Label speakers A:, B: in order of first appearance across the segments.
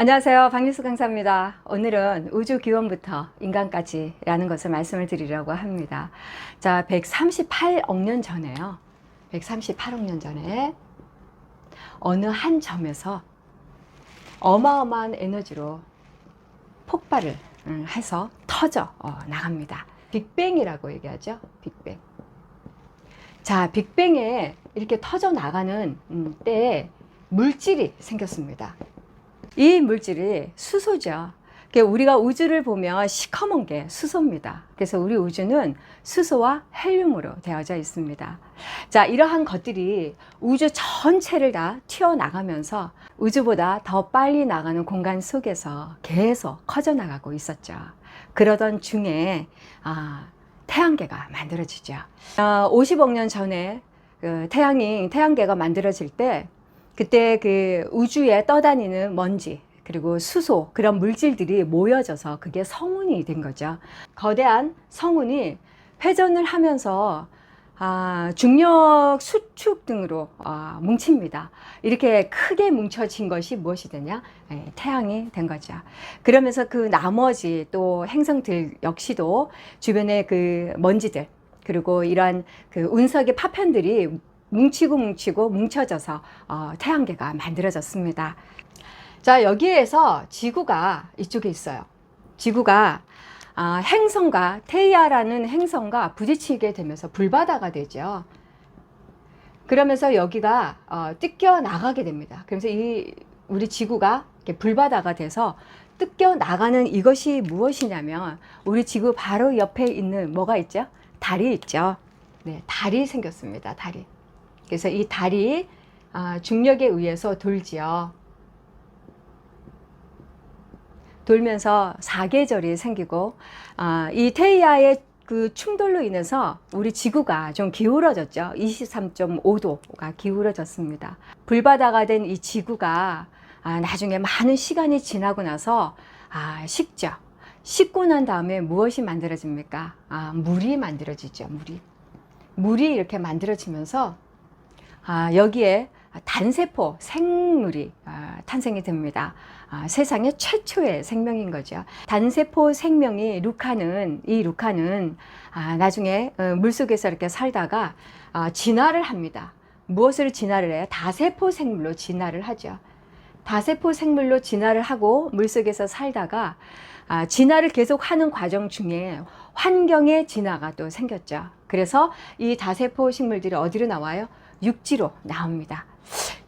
A: 안녕하세요. 박미수 강사입니다. 오늘은 우주 기원부터 인간까지라는 것을 말씀을 드리려고 합니다. 자, 138억 년 전에요. 138억 년 전에 어느 한 점에서 어마어마한 에너지로 폭발을 음, 해서 터져 어, 나갑니다. 빅뱅이라고 얘기하죠. 빅뱅. 자, 빅뱅에 이렇게 터져 나가는 음, 때에 물질이 생겼습니다. 이 물질이 수소죠. 그러니까 우리가 우주를 보면 시커먼 게 수소입니다. 그래서 우리 우주는 수소와 헬륨으로 되어져 있습니다. 자, 이러한 것들이 우주 전체를 다 튀어나가면서 우주보다 더 빨리 나가는 공간 속에서 계속 커져나가고 있었죠. 그러던 중에, 아, 태양계가 만들어지죠. 어, 50억 년 전에 그 태양이, 태양계가 만들어질 때 그때 그 우주에 떠다니는 먼지 그리고 수소 그런 물질들이 모여져서 그게 성운이 된 거죠. 거대한 성운이 회전을 하면서 아, 중력 수축 등으로 아, 뭉칩니다. 이렇게 크게 뭉쳐진 것이 무엇이 되냐? 예, 태양이 된 거죠. 그러면서 그 나머지 또 행성들 역시도 주변에 그 먼지들 그리고 이러한 그 운석의 파편들이 뭉치고 뭉치고 뭉쳐져서 어, 태양계가 만들어졌습니다. 자 여기에서 지구가 이쪽에 있어요. 지구가 아, 행성과 테이아라는 행성과 부딪히게 되면서 불바다가 되죠. 그러면서 여기가 어, 뜯겨 나가게 됩니다. 그래서 이 우리 지구가 불바다가 돼서 뜯겨 나가는 이것이 무엇이냐면 우리 지구 바로 옆에 있는 뭐가 있죠? 달이 있죠. 네, 달이 생겼습니다. 달이. 그래서 이 달이 아, 중력에 의해서 돌지요. 돌면서 사계절이 생기고 아, 이 테이아의 그 충돌로 인해서 우리 지구가 좀 기울어졌죠. 23.5도가 기울어졌습니다. 불바다가 된 이 지구가 아, 나중에 많은 시간이 지나고 나서 아, 식죠. 식고 난 다음에 무엇이 만들어집니까? 아, 물이 만들어지죠. 물이. 물이 이렇게 만들어지면서 아, 여기에 단세포 생물이 아, 탄생이 됩니다. 아, 세상의 최초의 생명인 거죠. 단세포 생명이 루카는 이 루카는 아, 나중에 어, 물속에서 이렇게 살다가 아, 진화를 합니다. 무엇을 진화를 해요? 다세포 생물로 진화를 하죠. 다세포 생물로 진화를 하고 물속에서 살다가 아, 진화를 계속 하는 과정 중에 환경의 진화가 또 생겼죠. 그래서 이 다세포 식물들이 어디로 나와요? 육지로 나옵니다.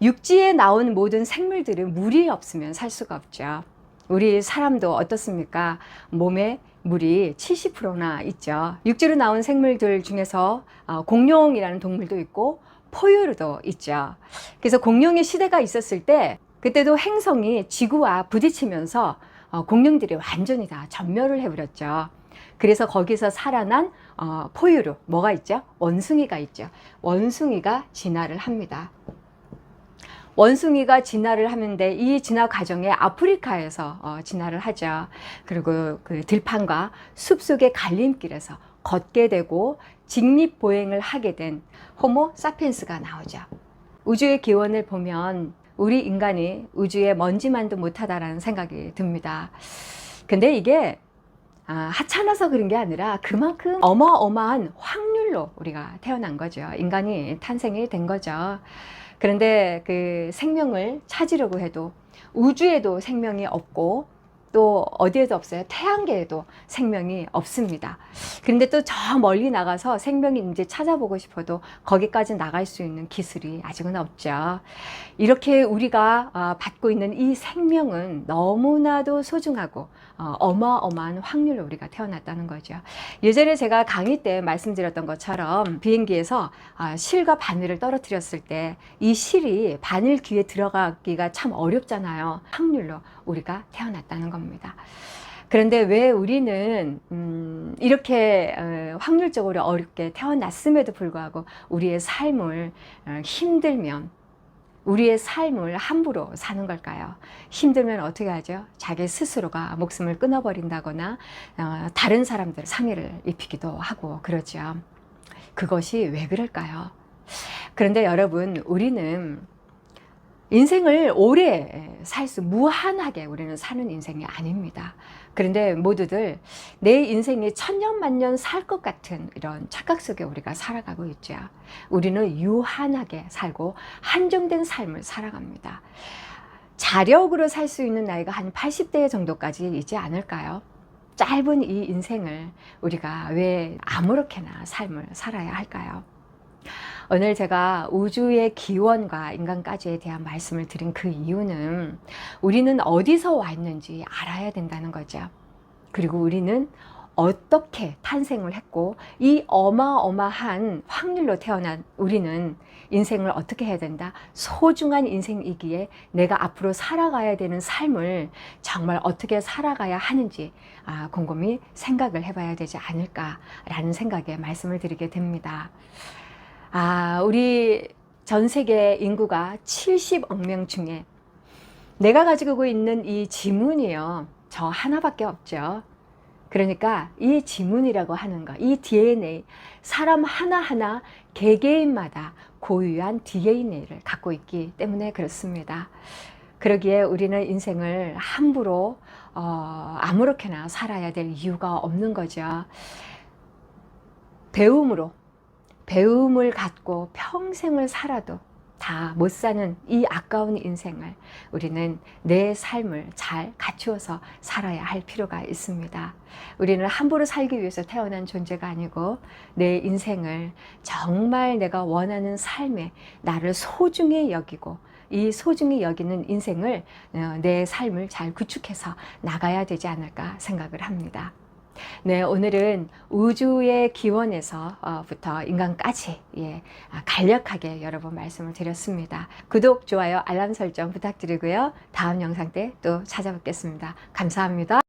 A: 육지에 나온 모든 생물들은 물이 없으면 살 수가 없죠. 우리 사람도 어떻습니까? 몸에 물이 70%나 있죠. 육지로 나온 생물들 중에서 어, 공룡이라는 동물도 있고 포유류도 있죠. 그래서 공룡의 시대가 있었을 때 그때도 행성이 지구와 부딪히면서 어, 공룡들이 완전히 다 전멸을 해버렸죠. 그래서 거기서 살아난 어, 포유류 뭐가 있죠? 원숭이가 있죠. 원숭이가 진화를 합니다. 원숭이가 진화를 하는데 이 진화 과정에 아프리카에서 어, 진화를 하죠. 그리고 그 들판과 숲속의 갈림길에서 걷게 되고 직립 보행을 하게 된 호모 사피엔스가 나오죠. 우주의 기원을 보면 우리 인간이 우주에 먼지만도 못하다라는 생각이 듭니다. 근데 이게 아, 하찮아서 그런 게 아니라 그만큼 어마어마한 확률로 우리가 태어난 거죠. 인간이 탄생이 된 거죠. 그런데 그 생명을 찾으려고 해도 우주에도 생명이 없고 또 어디에도 없어요. 태양계에도 생명이 없습니다. 그런데 또 저 멀리 나가서 생명이 이제 찾아보고 싶어도 거기까지 나갈 수 있는 기술이 아직은 없죠. 이렇게 우리가 아, 받고 있는 이 생명은 너무나도 소중하고 어, 어마어마한 확률로 우리가 태어났다는 거죠. 예전에 제가 강의 때 말씀드렸던 것처럼 비행기에서 아, 실과 바늘을 떨어뜨렸을 때 이 실이 바늘 귀에 들어가기가 참 어렵잖아요. 확률로 우리가 태어났다는 겁니다. 그런데 왜 우리는 음, 이렇게 어, 확률적으로 어렵게 태어났음에도 불구하고 우리의 삶을 어, 힘들면 우리의 삶을 함부로 사는 걸까요? 힘들면 어떻게 하죠? 자기 스스로가 목숨을 끊어버린다거나 어, 다른 사람들 상해를 입히기도 하고 그러죠. 그것이 왜 그럴까요? 그런데 여러분, 우리는 인생을 오래 살 수, 무한하게 우리는 사는 인생이 아닙니다. 그런데 모두들 내 인생이 천년만년 살 것 같은 이런 착각 속에 우리가 살아가고 있죠. 우리는 유한하게 살고 한정된 삶을 살아갑니다. 자력으로 살 수 있는 나이가 한 80대 정도까지 있지 않을까요? 짧은 이 인생을 우리가 왜 아무렇게나 삶을 살아야 할까요? 오늘 제가 우주의 기원과 인간까지에 대한 말씀을 드린 그 이유는 우리는 어디서 왔는지 알아야 된다는 거죠. 그리고 우리는 어떻게 탄생을 했고 이 어마어마한 확률로 태어난 우리는 인생을 어떻게 해야 된다? 소중한 인생이기에 내가 앞으로 살아가야 되는 삶을 정말 어떻게 살아가야 하는지 아, 곰곰이 생각을 해봐야 되지 않을까라는 생각에 말씀을 드리게 됩니다. 아, 우리 전 세계 인구가 70억 명 중에 내가 가지고 있는 이 지문이요. 저 하나밖에 없죠. 그러니까 이 지문이라고 하는 거, 이 DNA, 사람 하나하나 개개인마다 고유한 DNA를 갖고 있기 때문에 그렇습니다. 그러기에 우리는 인생을 함부로 어, 아무렇게나 살아야 될 이유가 없는 거죠. 배움으로 배움을 갖고 평생을 살아도 다 못 사는 이 아까운 인생을 우리는 내 삶을 잘 갖추어서 살아야 할 필요가 있습니다. 우리는 함부로 살기 위해서 태어난 존재가 아니고 내 인생을 정말 내가 원하는 삶에 나를 소중히 여기고 이 소중히 여기는 인생을 어, 내 삶을 잘 구축해서 나가야 되지 않을까 생각을 합니다. 네, 오늘은 우주의 기원에서부터 인간까지 예, 아, 간략하게 여러 번 말씀을 드렸습니다. 구독, 좋아요, 알람 설정 부탁드리고요. 다음 영상 때 또 찾아뵙겠습니다. 감사합니다.